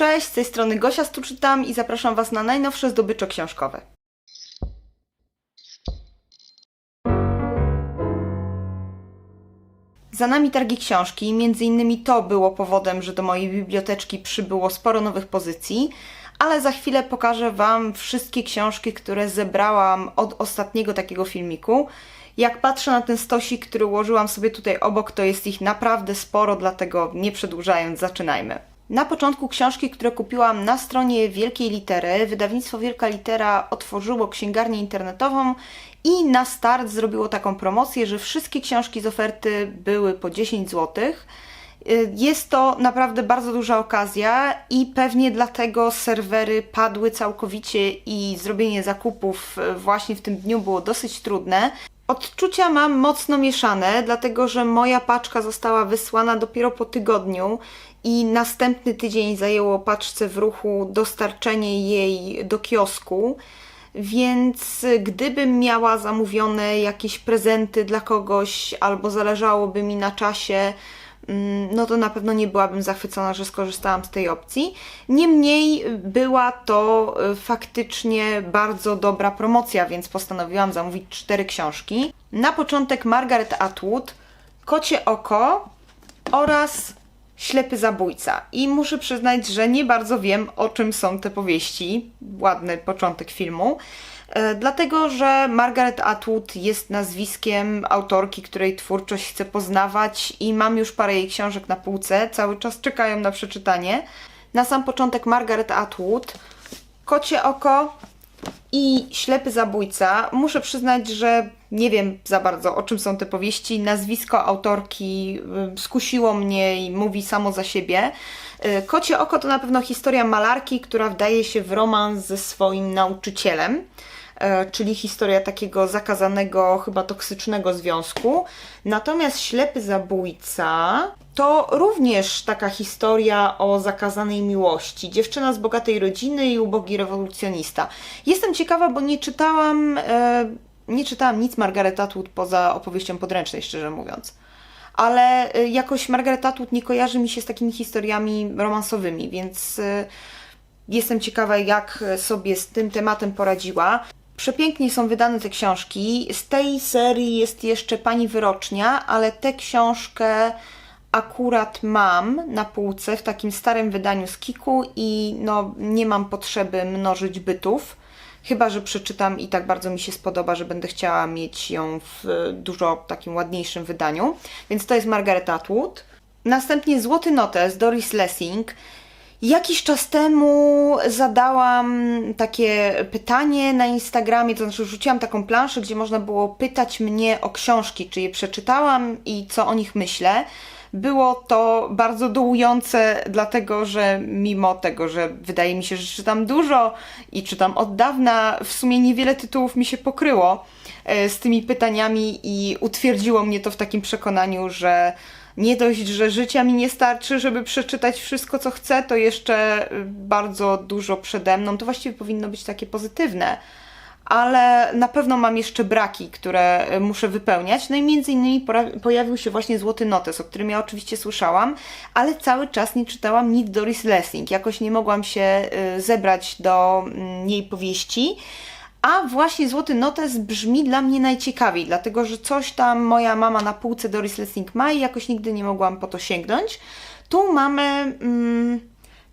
Cześć, z tej strony Gosia Stuczytam i zapraszam Was na najnowsze zdobycze książkowe. Za nami targi książki, między innymi to było powodem, że do mojej biblioteczki przybyło sporo nowych pozycji, ale za chwilę pokażę Wam wszystkie książki, które zebrałam od ostatniego takiego filmiku. Jak patrzę na ten stosik, który ułożyłam sobie tutaj obok, to jest ich naprawdę sporo, dlatego nie przedłużając, zaczynajmy. Na początku książki, które kupiłam na stronie Wielkiej Litery, wydawnictwo Wielka Litera otworzyło księgarnię internetową i na start zrobiło taką promocję, że wszystkie książki z oferty były po 10 zł. Jest to naprawdę bardzo duża okazja i pewnie dlatego serwery padły całkowicie i zrobienie zakupów właśnie w tym dniu było dosyć trudne. Odczucia mam mocno mieszane, dlatego że moja paczka została wysłana dopiero po tygodniu i następny tydzień zajęło paczce w ruchu dostarczenie jej do kiosku. Więc gdybym miała zamówione jakieś prezenty dla kogoś albo zależałoby mi na czasie, no to na pewno nie byłabym zachwycona, że skorzystałam z tej opcji. Niemniej była to y, faktycznie bardzo dobra promocja, więc postanowiłam zamówić cztery książki. Na początek Margaret Atwood, Kocie Oko oraz Ślepy Zabójca. I muszę przyznać, że nie bardzo wiem, o czym są te powieści. Ładny początek filmu. E, Dlatego, że Margaret Atwood jest nazwiskiem autorki, której twórczość chcę poznawać i mam już parę jej książek na półce, cały czas czekają na przeczytanie. Na sam początek Margaret Atwood, Kocie Oko i Ślepy Zabójca. Muszę przyznać, że nie wiem za bardzo o czym są te powieści. Nazwisko autorki y, skusiło mnie i mówi samo za siebie. Y, Kocie Oko to na pewno historia malarki, która wdaje się w romans ze swoim nauczycielem e, czyli historia takiego zakazanego, chyba toksycznego związku. Natomiast Ślepy Zabójca to również taka historia o zakazanej miłości. Dziewczyna z bogatej rodziny i ubogi rewolucjonista. Jestem ciekawa, bo nie czytałam, e, nie czytałam nic Margaret Atwood poza opowieścią podręcznej, szczerze mówiąc. Ale e, jakoś Margaret Atwood nie kojarzy mi się z takimi historiami romansowymi, więc e, Jestem ciekawa, jak sobie z tym tematem poradziła. Przepięknie są wydane te książki. Z tej serii jest jeszcze Pani Wyrocznia, ale tę książkę akurat mam na półce w takim starym wydaniu z Kiku i no, nie mam potrzeby mnożyć bytów. Chyba, że przeczytam i tak bardzo mi się spodoba, że będę chciała mieć ją w dużo takim ładniejszym wydaniu. Więc to jest Margaret Atwood. Następnie Złoty Notes Doris Lessing. Jakiś czas temu zadałam takie pytanie na Instagramie, to znaczy rzuciłam taką planszę, gdzie można było pytać mnie o książki, czy je przeczytałam i co o nich myślę. Było to bardzo dołujące, dlatego że mimo tego, że wydaje mi się, że czytam dużo i czytam od dawna, w sumie niewiele tytułów mi się pokryło e, z tymi pytaniami i utwierdziło mnie to w takim przekonaniu, że nie dość, że życia mi nie starczy, żeby przeczytać wszystko, co chcę, to jeszcze bardzo dużo przede mną. To właściwie powinno być takie pozytywne. Ale na pewno mam jeszcze braki, które y, muszę wypełniać. No i między innymi pojawił się właśnie Złoty Notes, o którym ja oczywiście słyszałam, ale cały czas nie czytałam nic Doris Lessing. Jakoś nie mogłam się y, zebrać do mm, jej powieści. A właśnie Złoty Notes brzmi dla mnie najciekawiej, dlatego że coś tam moja mama na półce Doris Lessing ma i jakoś nigdy nie mogłam po to sięgnąć. Tu mamy mm,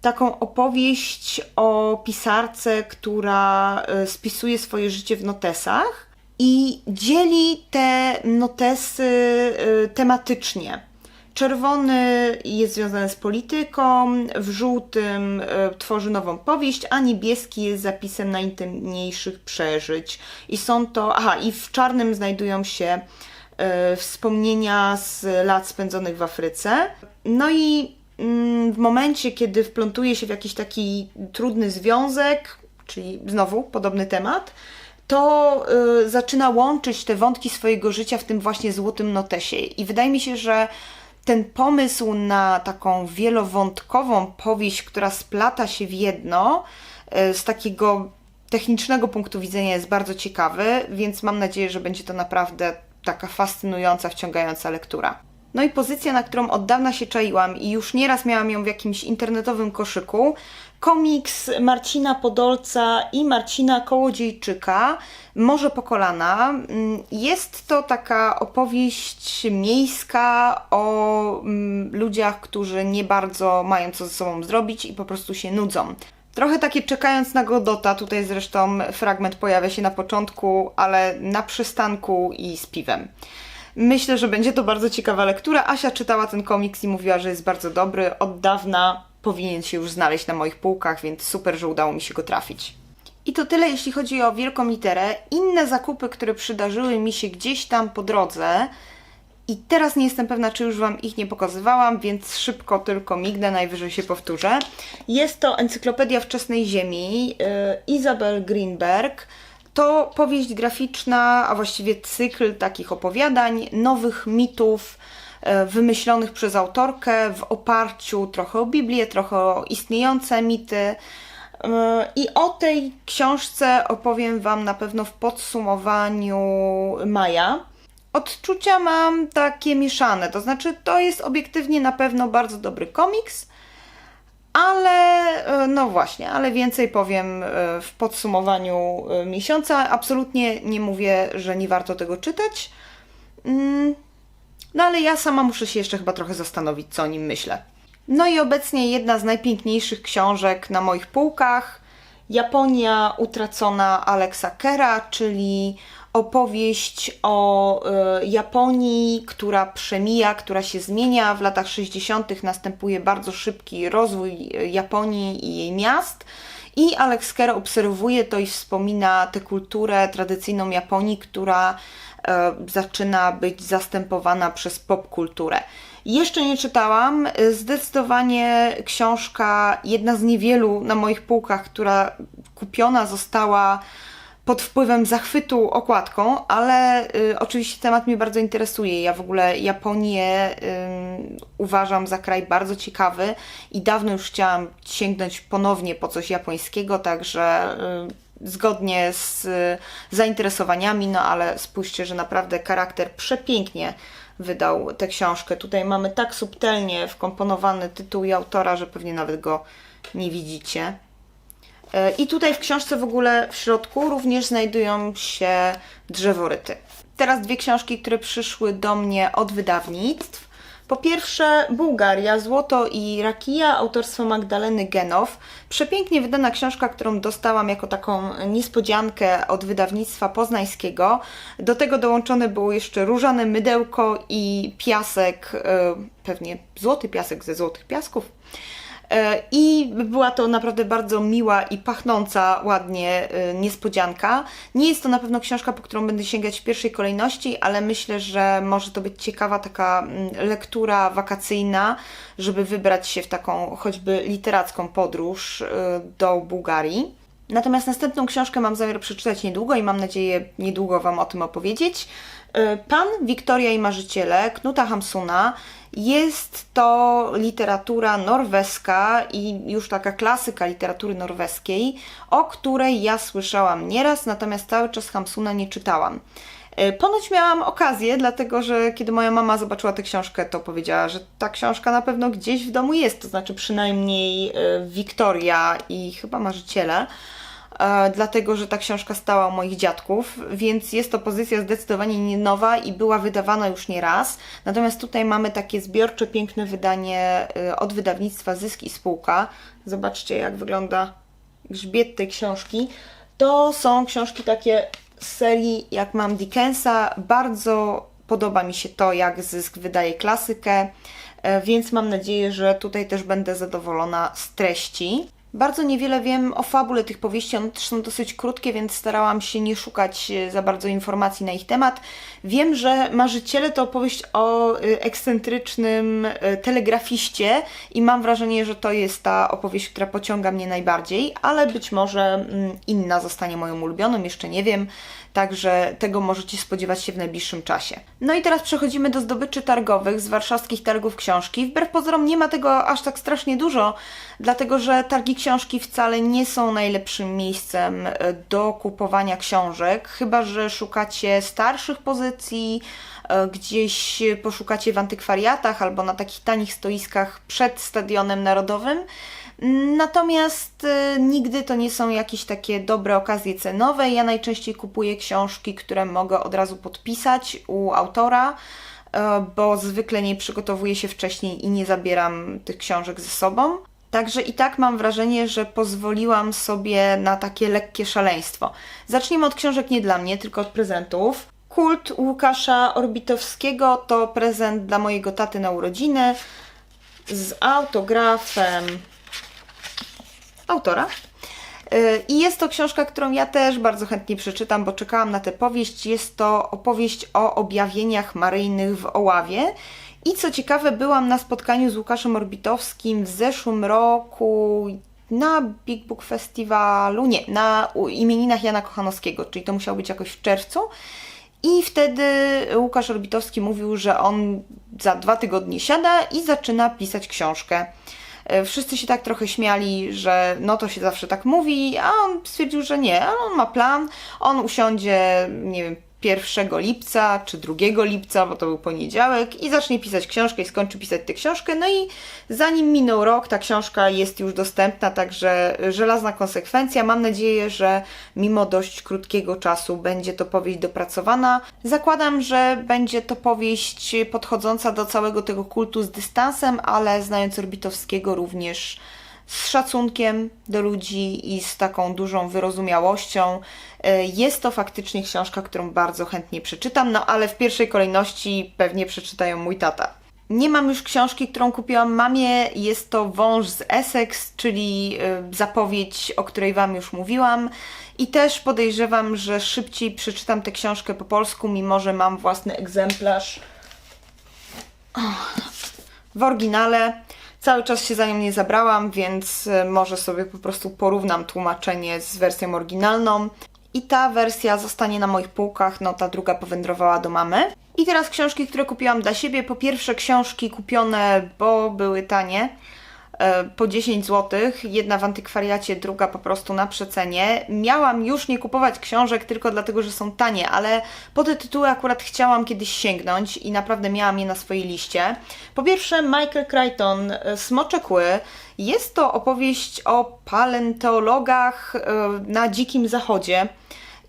taką opowieść o pisarce, która y, spisuje swoje życie w notesach i dzieli te notesy y, tematycznie. Czerwony jest związany z polityką, w żółtym e, tworzy nową powieść, a niebieski jest zapisem najintymniejszych przeżyć. I są to, aha, i w czarnym znajdują się e, wspomnienia z lat spędzonych w Afryce. No i w momencie, kiedy wplątuje się w jakiś taki trudny związek, czyli znowu podobny temat, to y, zaczyna łączyć te wątki swojego życia w tym właśnie złotym notesie. I wydaje mi się, że ten pomysł na taką wielowątkową powieść, która splata się w jedno, y, z takiego technicznego punktu widzenia jest bardzo ciekawy, więc mam nadzieję, że będzie to naprawdę taka fascynująca, wciągająca lektura. No i pozycja, na którą od dawna się czaiłam i już nieraz miałam ją w jakimś internetowym koszyku. Komiks Marcina Podolca i Marcina Kołodziejczyka, Morze po kolana. Mm, Jest to taka opowieść miejska o mm, ludziach, którzy nie bardzo mają co ze sobą zrobić i po prostu się nudzą. Trochę takie czekając na Godota, tutaj zresztą fragment pojawia się na początku, ale na przystanku i z piwem. Myślę, że będzie to bardzo ciekawa lektura. Asia czytała ten komiks i mówiła, że jest bardzo dobry. Od dawna powinien się już znaleźć na moich półkach, więc super, że udało mi się go trafić. I to tyle, jeśli chodzi o wielką literę. Inne zakupy, które przydarzyły mi się gdzieś tam po drodze, i teraz nie jestem pewna, czy już Wam ich nie pokazywałam, więc szybko tylko mignę, najwyżej się powtórzę. Jest to Encyklopedia Wczesnej Ziemi yy, Isabel Greenberg. To powieść graficzna, a właściwie cykl takich opowiadań, nowych mitów e, wymyślonych przez autorkę w oparciu trochę o Biblię, trochę o istniejące mity. E, I o tej książce opowiem Wam na pewno w podsumowaniu maja. Odczucia mam takie mieszane, to znaczy to jest obiektywnie na pewno bardzo dobry komiks, ale e, no właśnie, ale więcej powiem e, w podsumowaniu e, miesiąca. Absolutnie nie mówię, że nie warto tego czytać. Mm, No ale ja sama muszę się jeszcze chyba trochę zastanowić, co o nim myślę. No i obecnie jedna z najpiękniejszych książek na moich półkach. Japonia utracona Alexa Kera, czyli opowieść o e, Japonii, która przemija, która się zmienia. W latach 60. następuje bardzo szybki rozwój Japonii i jej miast. I Alex Kerr obserwuje to i wspomina tę kulturę tradycyjną Japonii, która e, zaczyna być zastępowana przez popkulturę. Jeszcze nie czytałam. Zdecydowanie książka, jedna z niewielu na moich półkach, która kupiona została pod wpływem zachwytu okładką, ale y, oczywiście temat mnie bardzo interesuje. Ja w ogóle Japonię y, uważam za kraj bardzo ciekawy i dawno już chciałam sięgnąć ponownie po coś japońskiego, także y, zgodnie z y, zainteresowaniami, no ale spójrzcie, że naprawdę charakter przepięknie wydał tę książkę. Tutaj mamy tak subtelnie wkomponowany tytuł i autora, że pewnie nawet go nie widzicie. E, I tutaj w książce w ogóle w środku również znajdują się drzeworyty. Teraz dwie książki, które przyszły do mnie od wydawnictw. Po pierwsze Bułgaria, Złoto i Rakija autorstwa Magdaleny Genow. Przepięknie wydana książka, którą dostałam jako taką niespodziankę od wydawnictwa poznańskiego. Do tego dołączone było jeszcze różane mydełko i piasek, e, pewnie złoty piasek ze złotych piasków. E, I była to naprawdę bardzo miła i pachnąca ładnie e, niespodzianka. Nie jest to na pewno książka, po którą będę sięgać w pierwszej kolejności, ale myślę, że może to być ciekawa taka mm, lektura wakacyjna, żeby wybrać się w taką choćby literacką podróż e, do Bułgarii. Natomiast następną książkę mam zamiar przeczytać niedługo i mam nadzieję niedługo Wam o tym opowiedzieć. Pan, Wiktoria i Marzyciele Knuta Hamsuna. Jest to literatura norweska i już taka klasyka literatury norweskiej, o której ja słyszałam nieraz, natomiast cały czas Hamsuna nie czytałam. E, Ponoć miałam okazję, dlatego że kiedy moja mama zobaczyła tę książkę, to powiedziała, że ta książka na pewno gdzieś w domu jest, to znaczy przynajmniej e, Wiktoria i chyba Marzyciele e, dlatego że ta książka stała u moich dziadków, więc jest to pozycja zdecydowanie nie nowa i była wydawana już nie raz. Natomiast tutaj mamy takie zbiorcze, piękne wydanie e, od wydawnictwa Zysk i Spółka. Zobaczcie, jak wygląda grzbiet tej książki. To są książki takie z serii, jak mam Dickensa. Bardzo podoba mi się to, jak Zysk wydaje klasykę, e, więc mam nadzieję, że tutaj też będę zadowolona z treści. Bardzo niewiele wiem o fabule tych powieści, one też są dosyć krótkie, więc starałam się nie szukać e, za bardzo informacji na ich temat. Wiem, że Marzyciele to opowieść o e, ekscentrycznym e, telegrafiście i mam wrażenie, że to jest ta opowieść, która pociąga mnie najbardziej, ale być może mm, inna zostanie moją ulubioną, jeszcze nie wiem. Także tego możecie spodziewać się w najbliższym czasie. No i teraz przechodzimy do zdobyczy targowych z warszawskich targów książki. Wbrew pozorom nie ma tego aż tak strasznie dużo, dlatego że targi książki wcale nie są najlepszym miejscem e, do kupowania książek, chyba że szukacie starszych pozycji, e, gdzieś poszukacie w antykwariatach albo na takich tanich stoiskach przed Stadionem Narodowym. Natomiast e, nigdy to nie są jakieś takie dobre okazje cenowe. Ja najczęściej kupuję książki, które mogę od razu podpisać u autora, e, bo zwykle nie przygotowuję się wcześniej i nie zabieram tych książek ze sobą. Także i tak mam wrażenie, że pozwoliłam sobie na takie lekkie szaleństwo. Zacznijmy od książek nie dla mnie, tylko od prezentów. Kult Łukasza Orbitowskiego to prezent dla mojego taty na urodziny z autografem autora. Y, I jest to książka, którą ja też bardzo chętnie przeczytam, bo czekałam na tę powieść. Jest to opowieść o objawieniach maryjnych w Oławie. I co ciekawe, byłam na spotkaniu z Łukaszem Orbitowskim w zeszłym roku na Big Book Festiwalu, nie, na imieninach Jana Kochanowskiego, czyli to musiało być jakoś w czerwcu. I wtedy Łukasz Orbitowski mówił, że on za dwa tygodnie siada i zaczyna pisać książkę. E, wszyscy się tak trochę śmiali, że no to się zawsze tak mówi, a on stwierdził, że nie, on ma plan, on usiądzie, nie wiem, 1 lipca czy 2 lipca, bo to był poniedziałek, i zacznie pisać książkę i skończy pisać tę książkę. No i zanim minął rok, ta książka jest już dostępna, także żelazna konsekwencja. Mam nadzieję, że mimo dość krótkiego czasu będzie to powieść dopracowana. Zakładam, że będzie to powieść podchodząca do całego tego kultu z dystansem, ale znając Orbitowskiego również z szacunkiem do ludzi i z taką dużą wyrozumiałością. E, jest to faktycznie książka, którą bardzo chętnie przeczytam, no ale w pierwszej kolejności pewnie przeczytają mój tata. Nie mam już książki, którą kupiłam mamie. Jest to Wąż z Essex, czyli e, zapowiedź, o której Wam już mówiłam. I też podejrzewam, że szybciej przeczytam tę książkę po polsku, mimo że mam własny egzemplarz w oryginale. Cały czas się za nią nie zabrałam, więc e, może sobie po prostu porównam tłumaczenie z wersją oryginalną. I ta wersja zostanie na moich półkach, no ta druga powędrowała do mamy. I teraz książki, które kupiłam dla siebie. Po pierwsze książki kupione, bo były tanie. E, po 10 zł, jedna w antykwariacie, druga po prostu na przecenie. Miałam już nie kupować książek tylko dlatego, że są tanie, ale po te tytuły akurat chciałam kiedyś sięgnąć i naprawdę miałam je na swojej liście. Po pierwsze Michael Crichton, e, Smocze Kły. Jest to opowieść o paleontologach e, na dzikim zachodzie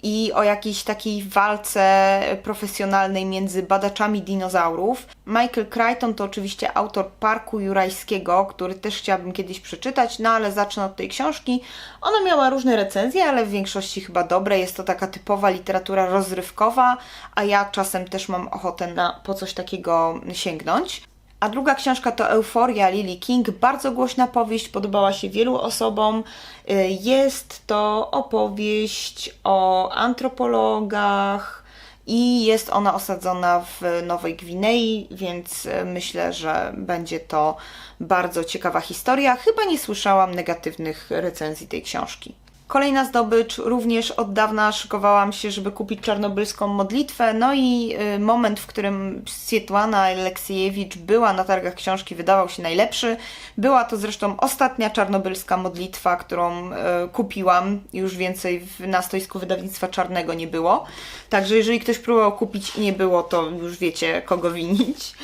i o jakiejś takiej walce profesjonalnej między badaczami dinozaurów. Michael Crichton to oczywiście autor Parku Jurajskiego, który też chciałabym kiedyś przeczytać, no ale zacznę od tej książki. Ona miała różne recenzje, ale w większości chyba dobre. Jest to taka typowa literatura rozrywkowa, a ja czasem też mam ochotę na po coś takiego sięgnąć. A druga książka to Euforia Lily King. Bardzo głośna powieść, podobała się wielu osobom. Y, jest to opowieść o antropologach i jest ona osadzona w Nowej Gwinei, więc y, myślę, że będzie to bardzo ciekawa historia. Chyba nie słyszałam negatywnych recenzji tej książki. Kolejna zdobycz, również od dawna szykowałam się, żeby kupić czarnobylską modlitwę, no i y, moment, w którym Swietłana Aleksiejewicz była na targach książki, wydawał się najlepszy. Była to zresztą ostatnia czarnobylska modlitwa, którą y, kupiłam. Już więcej na stoisku wydawnictwa czarnego nie było. Także jeżeli ktoś próbował kupić i nie było, to już wiecie, kogo winić.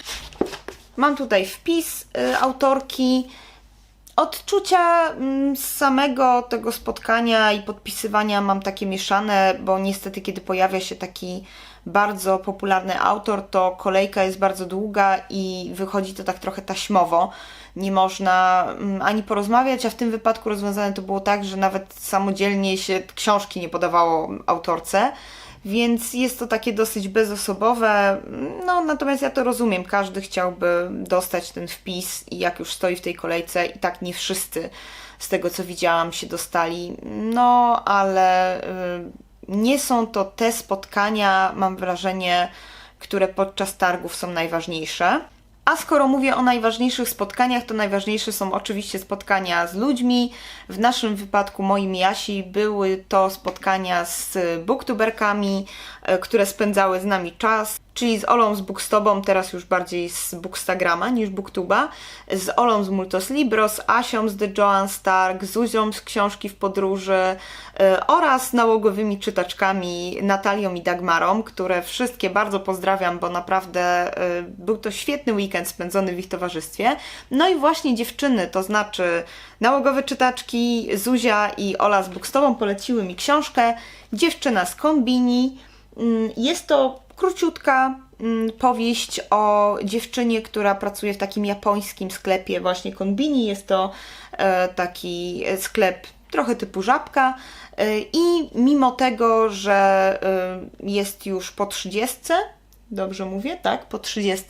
Mam tutaj wpis y, autorki. Odczucia mm, z samego tego spotkania i podpisywania mam takie mieszane, bo niestety, kiedy pojawia się taki bardzo popularny autor, to kolejka jest bardzo długa i wychodzi to tak trochę taśmowo. Nie można mm, ani porozmawiać, a w tym wypadku rozwiązane to było tak, że nawet samodzielnie się książki nie podawało autorce więc jest to takie dosyć bezosobowe. No, natomiast ja to rozumiem, każdy chciałby dostać ten wpis i jak już stoi w tej kolejce, i tak nie wszyscy z tego co widziałam się dostali. No, ale y, nie są to te spotkania, mam wrażenie, które podczas targów są najważniejsze. A skoro mówię o najważniejszych spotkaniach, to najważniejsze są oczywiście spotkania z ludźmi. W naszym wypadku, moim Jasi, były to spotkania z booktuberkami, e, które spędzały z nami czas. Czyli z Olą z Bookstobą, teraz już bardziej z Bookstagrama niż Booktuba, z Olą z Multos Libros, Asią z The Joan Stark, Zuzią z Książki w Podróży y, oraz nałogowymi czytaczkami Natalią i Dagmarą, które wszystkie bardzo pozdrawiam, bo naprawdę y, był to świetny weekend spędzony w ich towarzystwie. No i właśnie dziewczyny, to znaczy nałogowe czytaczki Zuzia i Ola z Bookstobą poleciły mi książkę Dziewczyna z kombini. Mm, Jest to króciutka mm, powieść o dziewczynie, która pracuje w takim japońskim sklepie właśnie konbini. Jest to e, taki sklep trochę typu żabka e, i mimo tego, że e, jest już po 30, dobrze mówię, tak, po 30,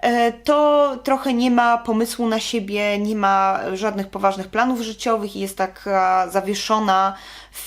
e, to trochę nie ma pomysłu na siebie, nie ma żadnych poważnych planów życiowych i jest taka zawieszona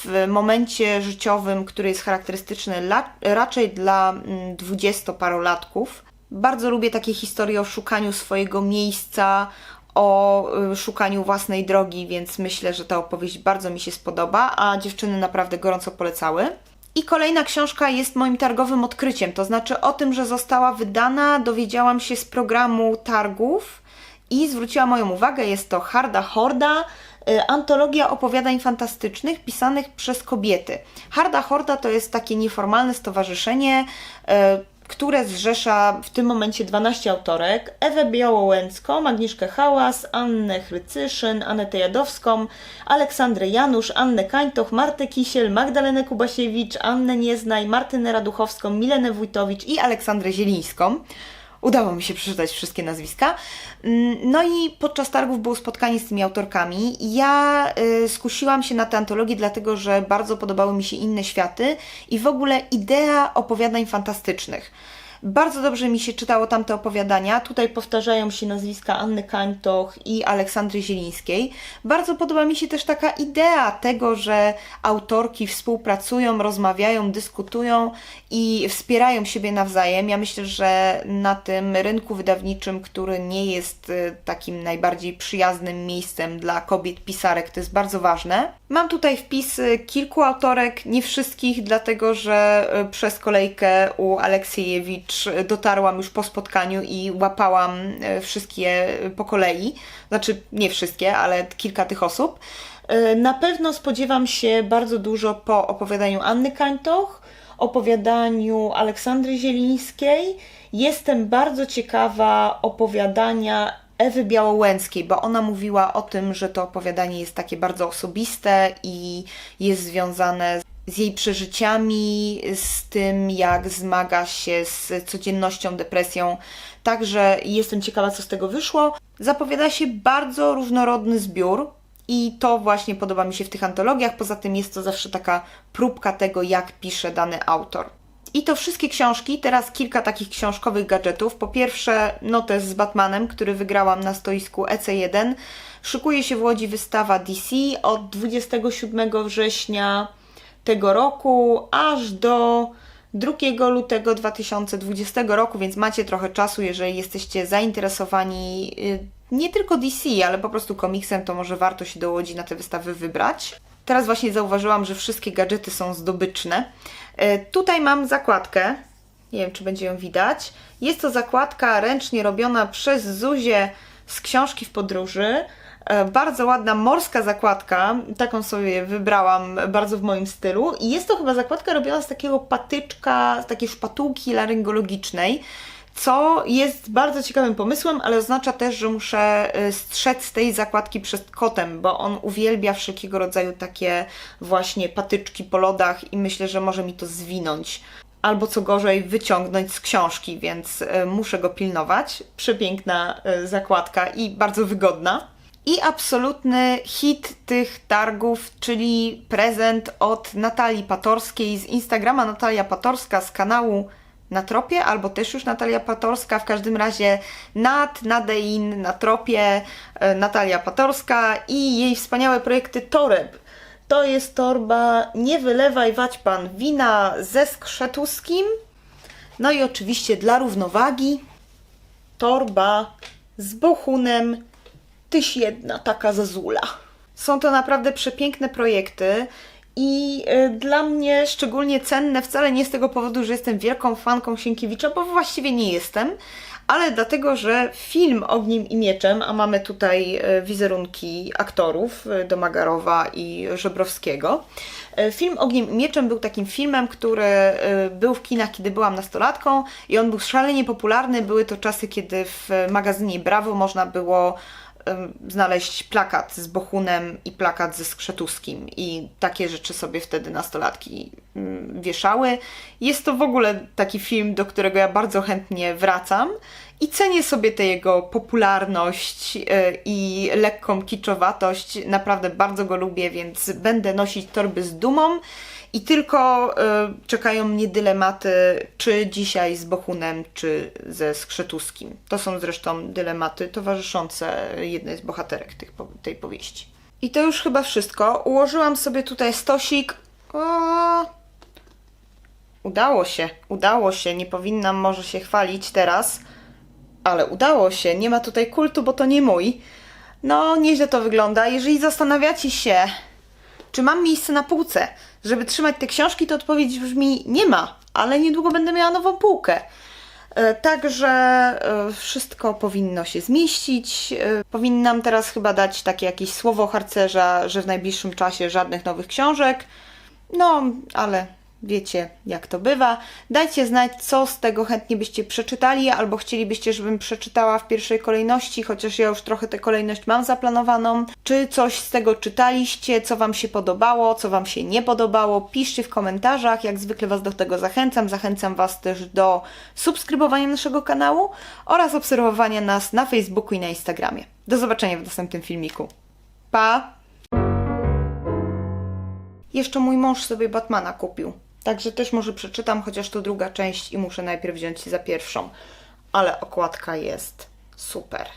w momencie życiowym, który jest charakterystyczny la, raczej dla mm, dwudziestoparolatków. Bardzo lubię takie historie o szukaniu swojego miejsca, o y, szukaniu własnej drogi, więc myślę, że ta opowieść bardzo mi się spodoba, a dziewczyny naprawdę gorąco polecały. I kolejna książka jest moim targowym odkryciem, to znaczy o tym, że została wydana, dowiedziałam się z programu targów i zwróciła moją uwagę. Jest to Harda Horda, antologia opowiadań fantastycznych pisanych przez kobiety. Harda Horda to jest takie nieformalne stowarzyszenie, y, które zrzesza w tym momencie 12 autorek. Ewę Białołęcką, Agnieszkę Hałas, Annę Chrycyszyn, Anetę Jadowską, Aleksandrę Janusz, Annę Kańtoch, Martę Kisiel, Magdalenę Kubasiewicz, Annę Nieznaj, Martynę Raduchowską, Milenę Wójtowicz i Aleksandrę Zielińską. Udało mi się przeczytać wszystkie nazwiska. Mm, No i podczas targów było spotkanie z tymi autorkami. Ja y, skusiłam się na tę antologię, dlatego że bardzo podobały mi się inne światy i w ogóle idea opowiadań fantastycznych. Bardzo dobrze mi się czytało tamte opowiadania. Tutaj powtarzają się nazwiska Anny Kańtoch i Aleksandry Zielińskiej. Bardzo podoba mi się też taka idea tego, że autorki współpracują, rozmawiają, dyskutują i wspierają siebie nawzajem. Ja myślę, że na tym rynku wydawniczym, który nie jest y, takim najbardziej przyjaznym miejscem dla kobiet pisarek, to jest bardzo ważne. Mam tutaj wpisy kilku autorek, nie wszystkich, dlatego że y, przez kolejkę u Aleksiejewicz dotarłam już po spotkaniu i łapałam y, wszystkie po kolei. Znaczy, nie wszystkie, ale kilka tych osób. Y, Na pewno spodziewam się bardzo dużo po opowiadaniu Anny Kańtoch, opowiadaniu Aleksandry Zielińskiej. Jestem bardzo ciekawa opowiadania Ewy Białołęckiej, bo ona mówiła o tym, że to opowiadanie jest takie bardzo osobiste i jest związane z jej przeżyciami, z tym, jak zmaga się z codziennością, depresją. Także jestem ciekawa, co z tego wyszło. Zapowiada się bardzo różnorodny zbiór. I to właśnie podoba mi się w tych antologiach. Poza tym jest to zawsze taka próbka tego, jak pisze dany autor. I to wszystkie książki. Teraz kilka takich książkowych gadżetów. Po pierwsze, notes z Batmanem, który wygrałam na stoisku EC1. Szykuje się w Łodzi wystawa DC od 27 września tego roku aż do 2 lutego 2020 roku, więc macie trochę czasu, jeżeli jesteście zainteresowani y, nie tylko DC, ale po prostu komiksem, to może warto się do Łodzi na te wystawy wybrać. Teraz właśnie zauważyłam, że wszystkie gadżety są zdobyczne. E, Tutaj mam zakładkę. Nie wiem, czy będzie ją widać. Jest to zakładka ręcznie robiona przez Zuzię z książki w podróży. E, Bardzo ładna morska zakładka. Taką sobie wybrałam bardzo w moim stylu. I jest to chyba zakładka robiona z takiego patyczka, z takiej szpatułki laryngologicznej co jest bardzo ciekawym pomysłem, ale oznacza też, że muszę y, strzec tej zakładki przed kotem, bo on uwielbia wszelkiego rodzaju takie właśnie patyczki po lodach i myślę, że może mi to zwinąć. Albo co gorzej, wyciągnąć z książki, więc y, muszę go pilnować. Przepiękna zakładka i bardzo wygodna. I absolutny hit tych targów, czyli prezent od Natalii Patorskiej z Instagrama Natalia Patorska z kanału na tropie, albo też już Natalia Patorska, w każdym razie Nat, Nadein, na tropie, e, Natalia Patorska i jej wspaniałe projekty Toreb. To jest torba Nie wylewaj wać pan wina ze skrzetuskim. No i oczywiście dla równowagi torba z bochunem tyś jedna taka zazula. Są to naprawdę przepiękne projekty I y, dla mnie szczególnie cenne wcale nie z tego powodu, że jestem wielką fanką Sienkiewicza, bo właściwie nie jestem, ale dlatego, że film Ogniem i Mieczem, a mamy tutaj y, wizerunki aktorów y, Domagarowa i Żebrowskiego. Film Ogniem i Mieczem był takim filmem, który był w kinach, kiedy byłam nastolatką i on był szalenie popularny. Były to czasy, kiedy w magazynie Brawo można było znaleźć plakat z Bohunem i plakat ze Skrzetuskim i takie rzeczy sobie wtedy nastolatki mm, wieszały. Jest to w ogóle taki film, do którego ja bardzo chętnie wracam i cenię sobie tę jego popularność e, i lekką kiczowatość. Naprawdę bardzo go lubię, więc będę nosić torby z dumą. I tylko e, czekają mnie dylematy, czy dzisiaj z Bohunem, czy ze Skrzetuskim. To są zresztą dylematy towarzyszące jednej z bohaterek tych, tej powieści. I to już chyba wszystko. Ułożyłam sobie tutaj stosik. O, udało się, udało się. Nie powinnam może się chwalić teraz, ale udało się. Nie ma tutaj kultu, bo to nie mój. No, nieźle to wygląda. Jeżeli zastanawiacie się, czy mam miejsce na półce, żeby trzymać te książki, to odpowiedź brzmi nie ma, ale niedługo będę miała nową półkę. E, Także e, wszystko powinno się zmieścić. E, Powinnam teraz chyba dać takie jakieś słowo harcerza, że w najbliższym czasie żadnych nowych książek. No, ale wiecie, jak to bywa. Dajcie znać, co z tego chętnie byście przeczytali, albo chcielibyście, żebym przeczytała w pierwszej kolejności, chociaż ja już trochę tę kolejność mam zaplanowaną. Czy coś z tego czytaliście, co Wam się podobało, co Wam się nie podobało? Piszcie w komentarzach, jak zwykle Was do tego zachęcam. Zachęcam Was też do subskrybowania naszego kanału oraz obserwowania nas na Facebooku i na Instagramie. Do zobaczenia w następnym filmiku. Pa! Jeszcze mój mąż sobie Batmana kupił. Także też może przeczytam, chociaż to druga część i muszę najpierw wziąć się za pierwszą. Ale okładka jest super.